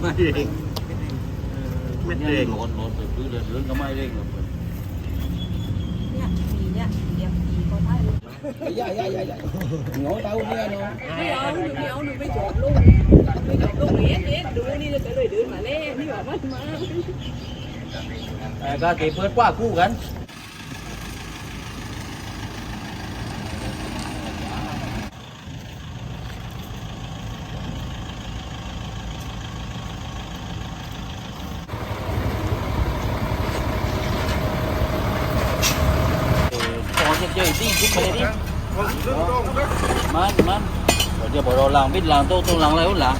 ไม่เร่งไม่เร่งร้อนร้อนไปพื้นเลยเดินก็ไม่เร่งหรอกเนี่ยปีเนี่ยเดี๋ยวปีก็ไม่ายใหญ่ใหญ่ใหญ่าอย่เหงาเตาเนี่ยเนาะไม่เอาหนูไม่เอาหนูไม่จอดลูกไม่จอดลูกเนี้ยเนี้ยงดูนี่เลยจเลยเดินมาเล่นี่แบบว่ามาแต่ก็ตีเปิดกว่าคู่กัน chơi đi chút mày đi. Mát mát. Rồi giờ bỏ đồ làm biết làm tôi tôi làm lấy là.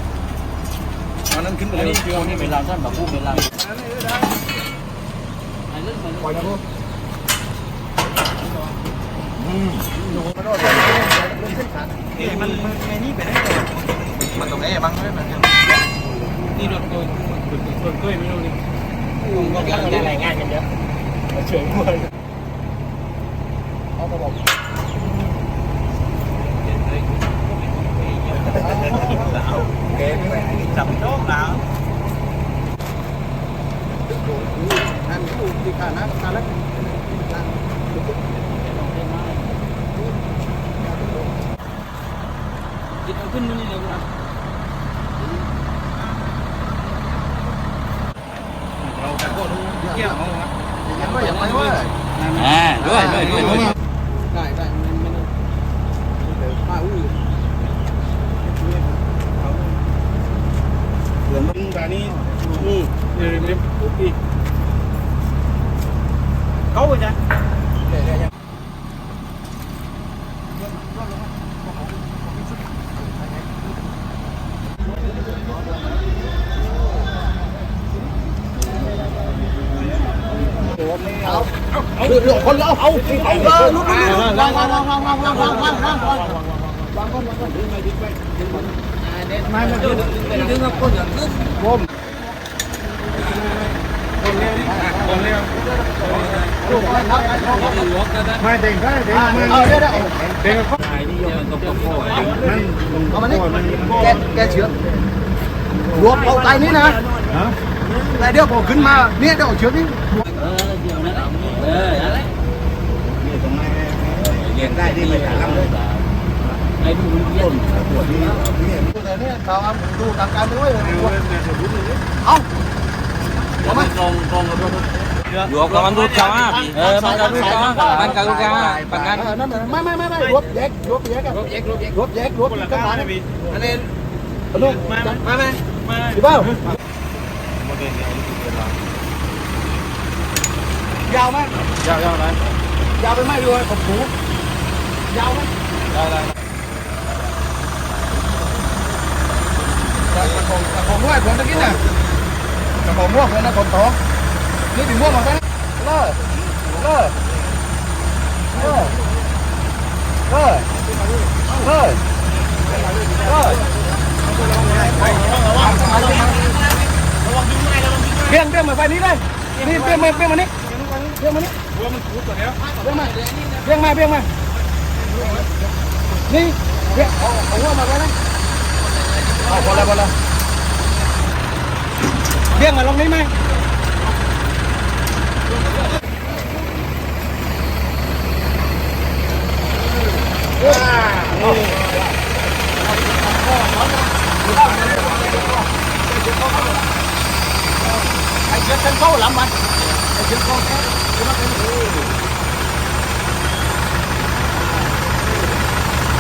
Anh nó kiếm được chưa nên mày làm sao? Mà buông mày làm. Mày lướt mày quay nó มันตรงไหนบ้างเนี่ยมันนี่โดนโกยโดนโกยไม่รู้นี่กูก็ทำอะไรงานกันเยอะมาเฉยเลย ครับผมเกมไม่ให้จับโต๊ะแล้ว ăn cũng thì khả năng khá lắm Hãy subscribe cho kênh Ghiền Mì Gõ Để không bỏ lỡ những video hấp dẫn Rồi mình bà đi. Ừ. Rồi mình đi. Cấu rồi cha. เดี๋ยวเดี๋ยว เอาเอาเดี๋ยวคนเอาเอาเอาเออลุกลุกวางวางวางวางวางวางวางวางวางวางวางวางวางก้นวาง ไม่เด็กก็เด็กเอาเด็กเด็กก็ขายนิยมตกตะโพดเอามันนี่แกแกเชือกรวมเอาไตนี้นะแต่เดี๋ยวผมขึ้นมาเนี่ยเดี๋ยวเชือกนี่เออเดี๋ยวนะเอออะไรเรียนได้ที่ไม่ขาดลำเลย อาไหมตรงตรงกับอยู่กับมันรูดกาเออมันกับรูดกามันกับรูดกาประกันนั่นไม่ไม่ไม่ไม่รวบแยกรวบแยกกันรวบแยกรวบแยกรวบแยกรวบกันมาเนี่ยอันนี้ลูกมามามาดีเปล่ายาวไหม Chào chào này. ยาวไปไหมดูผมถูยาวไหม Đây đây. ผมผมว่าผมตะกี้น่ะผมม่วงเลยนะผมท้องนี่ถึงม่วงมาไหมเลิกเลิกเลิกเลิกเลิกเลิกเบี้ยงเบี้ยงมาไฟนี้เลยนี่เบี้ยงมาเบี้ยงมานี่เบี้ยงมานี่ Vừa mình cút rồi đấy. เบี้ยงมาเบี้ยงมาเบี้ยงมานี่เบี้ยงเอาเอาหัวมาไว้นะเอาพอแล้วพอแล้ว biếng mà lòng lấy mang Anh chết sân khấu lắm anh Anh chết con thế Chứ nó thế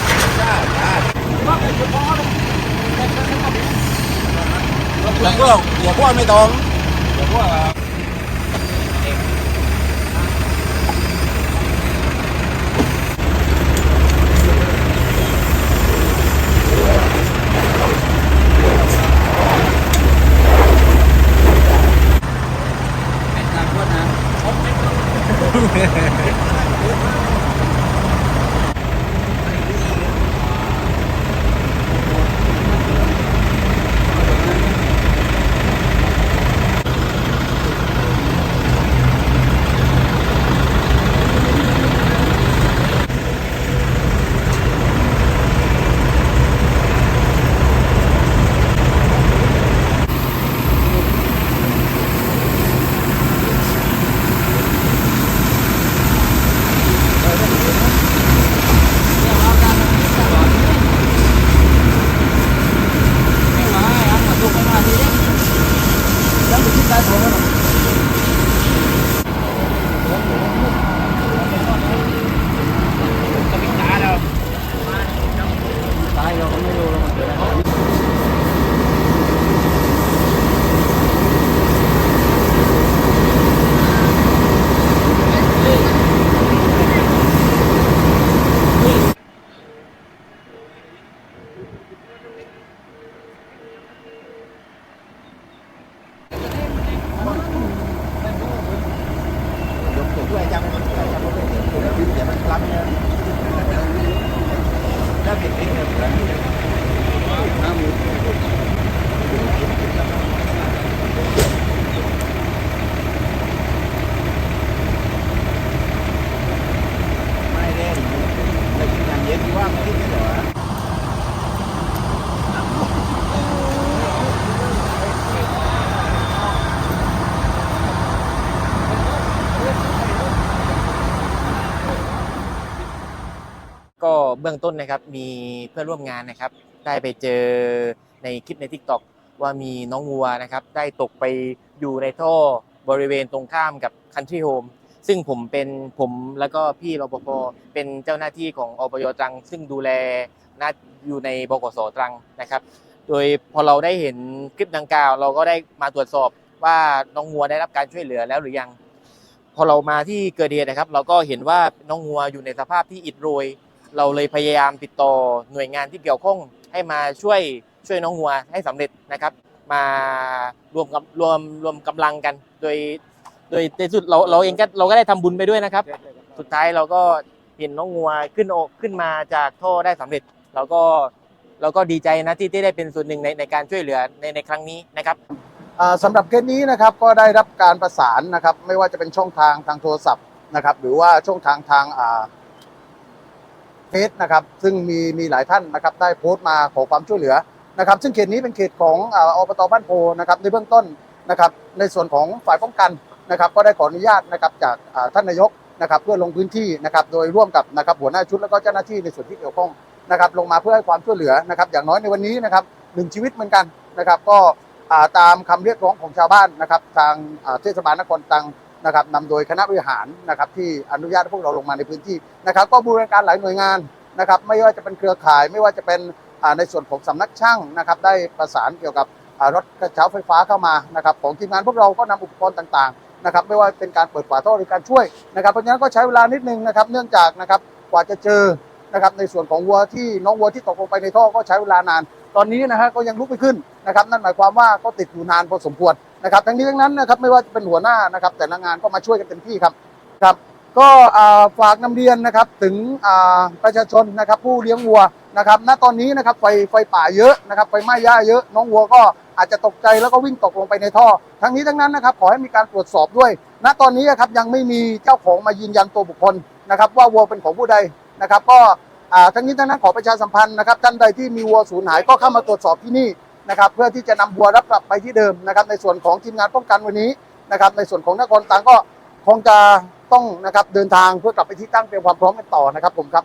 Hãy subscribe cho kênh Ghiền Mì Gõ Để không bỏ lỡ những video hấp dẫn เพื่还没到，也ว啊。Gracias. เบื้องต้นนะครับมีเพื่อนร่วมงานนะครับ ได้ไปเจอในคลิปใน Tik t o อกว่ามีน้องวัวนะครับ ได้ตกไปอยู่ในท่อบริเวณตรงข้ามกับ Country Home ซึ่งผมเป็นผมแล้วก็พี่รปภเป็นเจ้าหน้าที่ของอบยตรัง ซึ่งดูแลนาอยู่ในบกสตรังนะครับ โดยพอเราได้เห็นคลิปดังกล่าว เราก็ได้มาตรวจสอบว่าน้องงัวได้รับการช่วยเหลือแล้วหรือยัง พอเรามาที่เกิดเหตุนะครับ เราก็เห็นว่าน้องงัวอยู่ในสภาพที่อิดโรย เราเลยพยายามติดต่อหน่วยงานที่เกี่ยวข้องให้มาช่วยช่วยน้องงัวให้สำเร็จนะครับ มารวมกับรวมรวมกำลังกัน โดยโดยในสุดเราเราเองก็เราก็ได้ทำบุญไปด้วยนะครับ สุดท้ายเราก็เห็นน้องงัวขึ้นโอขึ้นมาจากท่อได้สำเร็จ เราก็เราก็ดีใจนะที่ที่ได้เป็นส่วนหนึ่งในในการช่วยเหลือในในครั้งนี้นะครับอ่าสำหรับเคสนี้นะครับก็ได้รับการประสานนะครับ ไม่ว่าจะเป็นช่องทางทางโทรศัพท์นะครับ หรือว่าช่องทางทางอ่า เฟซนะครับซึ่งมีมีหลายท่านนะครับได้โพสต์มาขอความช่วยเหลือนะครับซึ่งเขตนี้เป็นเขตของออบตบ้านโพนะครับในเบื้องต้นนะครับในส่วนของฝ่ายป้องกันนะครับก็ได้ขออนุญาตนะครับจากท่านนายกนะครับเพื่อลงพื้นที่นะครับโดยร่วมกับนะครับหัวหน้าชุดแล้วก็เจ้าหน้าที่ในส่วนที่เกี่ยวข้องนะครับลงมาเพื่อให้ความช่วยเหลือนะครับอย่างน้อยในวันนี้นะครับหนึ่งชีวิตเหมือนกันนะครับก็ตามคำเรียกร้องของชาวบ้านนะครับทางเทศบาลนครตรัง นะครับนำโดยคณะบริหารนะครับที่อนุญาตให้พวกเราลงมาในพื้นที่นะครับ ก็บูรณาการหลายหน่วยงานนะครับไม่ว่าจะเป็นเครือข่ายไม่ว่าจะเป็นในส่วนของสำนักช่างนะครับ ได้ประสานเกี่ยวกับรถกระเช้าไฟฟ้าเข้ามานะครับของทีมงานพวกเราก็นำอุปกรณ์ต่างๆนะครับไม่ว่าเป็นการเปิดฝาท่อหรือการช่วยนะครับเพราะฉะนั้นก็ใช้เวลานิดนึงนะครับ เนื่องจากนะครับกว่าจะเจอนะครับในส่วนของวัวที่น้องวัวที่ตกลงไปในท่อก็ใช้เวลานานตอนนี้นะฮะก็ยังลุกไม่ขึ้นนะครับ นั่นหมายความว่าก็ติดอยู่นานพอสมควรนะครับ ทั้งนี้ทั้งนั้นนะครับไม่ว่าจะเป็นหัวหน้านะครับ แต่ละงานก็มาช่วยกันเต็มที่ครับครับ ก็ฝากนำเรียนนะครับถึงประชาชนนะครับผู้เลี้ยงวัวนะครับณตอนนี้นะครับไฟไฟป่าเยอะนะครับไฟไหม้หญ้าเยอะ น้องวัวก็อาจจะตกใจแล้วก็วิ่งตกลงไปในท่อ ทั้งนี้ทั้งนั้นนะครับขอให้มีการตรวจสอบด้วย ณตอนนี้นะครับยังไม่มีเจ้าของมายืนยันตัวบุคคลนะครับ ว่าวัวเป็นของผู้ใดนะครับ ก็ ทั้งนี้ทั้งนั้นขอประชาสัมพันธ์นะครับท่านใดที่มีวัวสูญหายก็เข้ามาตรวจสอบที่นี่นะครับเพื่อที่จะนำวัวรับกลับไปที่เดิมนะครับในส่วนของทีมงานป้องกันวันนี้นะครับในส่วนของนครตรังก็คงจะต้องนะครับเดินทางเพื่อกลับไปที่ตั้งเตรียมความพร้อมกันต่อนะครับผมครับ